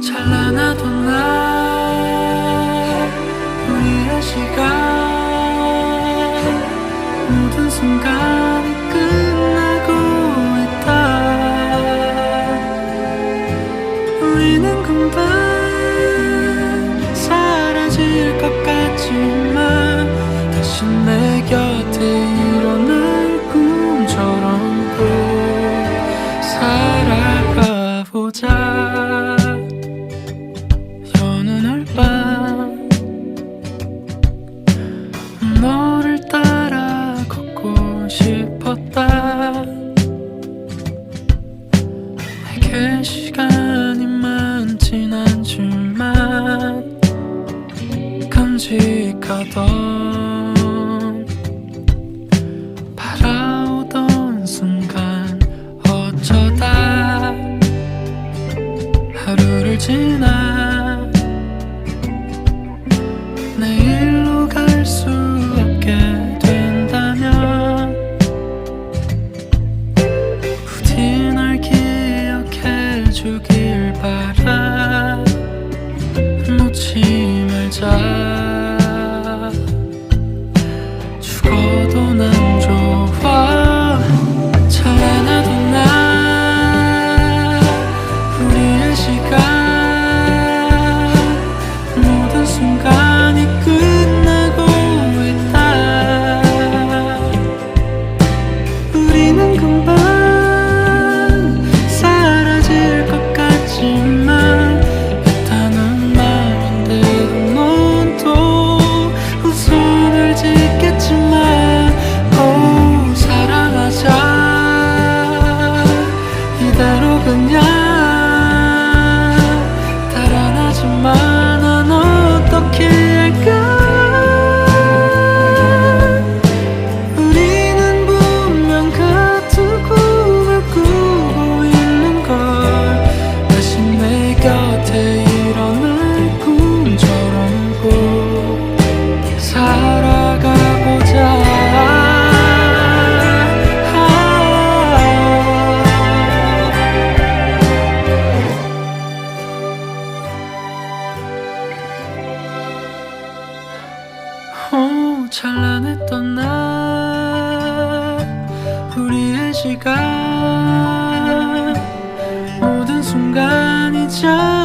찬란하던 날 우리의 시간 모든 순간이 시간이 많진 않지만 간직하던 찬란했던 날 우리의 시간 모든 순간이 잘